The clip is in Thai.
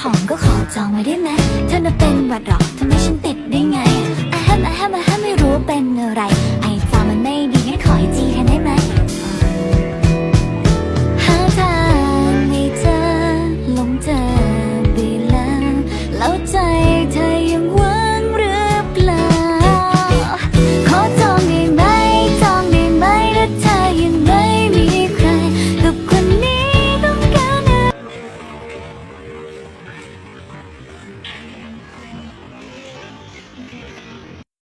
ของก็ขอจองไว้ได้ไหมเธอน่ะเป็นหวัดหรอกทำไมฉันติดได้ไงอะแฮมอะแฮมอะแฮมไม่รู้เป็นอะไร ไอ้ตามันไม่ดีงั้นขอให้จีแทนได้ไหมหาทางใม่เจอหลงเธอไปแล้วแล้วใจเธอยัง